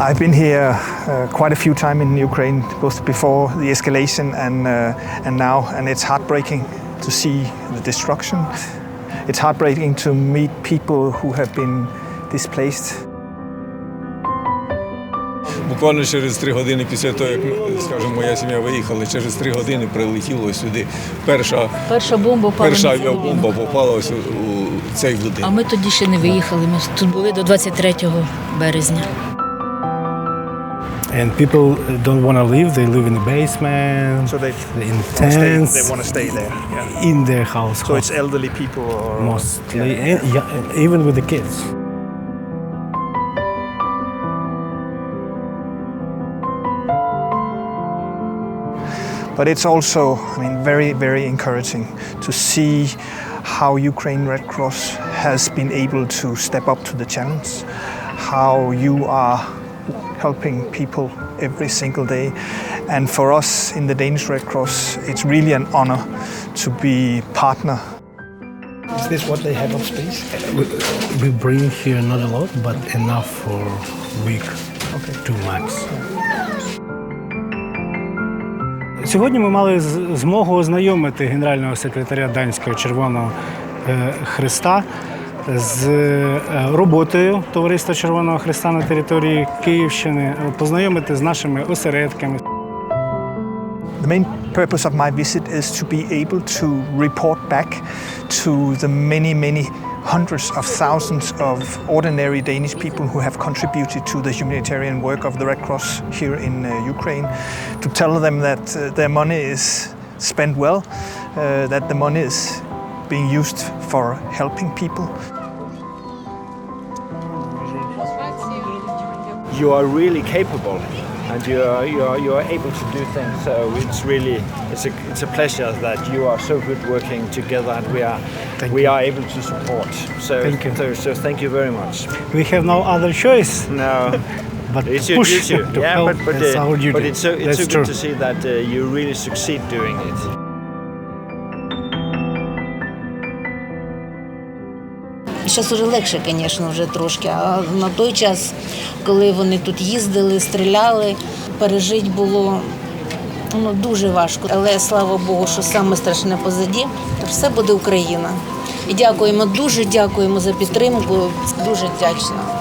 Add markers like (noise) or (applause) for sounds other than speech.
I've been here uh, quite a few times in Ukraine, both before the escalation and uh, and now, and it's heartbreaking to see the destruction. It's heartbreaking to meet people who have been displaced. Буквально через три години після того, як скажімо, моя сім'я виїхала, через три години прилетіло сюди. Перша, Перша бомба впала. перша авіабомба попала ось у, у цей А ми тоді ще не виїхали. Ми тут були до 23 березня. And people don't want to leave. They live in the basement, So they in stay, tents, they want to stay there. Yeah. in their house. So it's elderly people or mostly, Yeah. and, yeah, even with the kids. But it's also, I mean, very, very encouraging to see how Ukraine Red Cross has been able to step up to the challenge, how you are helping people every single day. And for us in the Danish Red Cross, it's really an honor to be partner. Is this what they have of space? We, we bring here not a lot, but enough for week, Okay. two max. Сьогодні ми мали змогу ознайомити генерального секретаря Данського Червоного е, Христа з е, роботою Товариства Червоного Христа на території Київщини, е, познайомити з нашими осередками. The main purpose of my visit is to be able to report back to the many, many hundreds of thousands of ordinary Danish people who have contributed to the humanitarian work of the Red Cross here in uh, Ukraine, to tell them that uh, their money is spent well, uh, that the money is being used for helping people. You are really capable and you are, you are, you are able to do things. So it's really it's a, it's a pleasure that you are so good working together and we are Thank we you. are able to support. So Thank you. So, so thank you very much. We have no other choice No, (laughs) but it's your duty. to yeah, but but, uh, our duty. but it's so it's That's so true. good to see that uh, you really succeed doing it. Зараз уже легше, звісно, вже трошки. А на той час, коли вони тут їздили, стріляли, пережити було ну, дуже важко. Але слава Богу, що саме страшне позаді, то все буде Україна. І дякуємо, дуже дякуємо за підтримку. Дуже вдячна.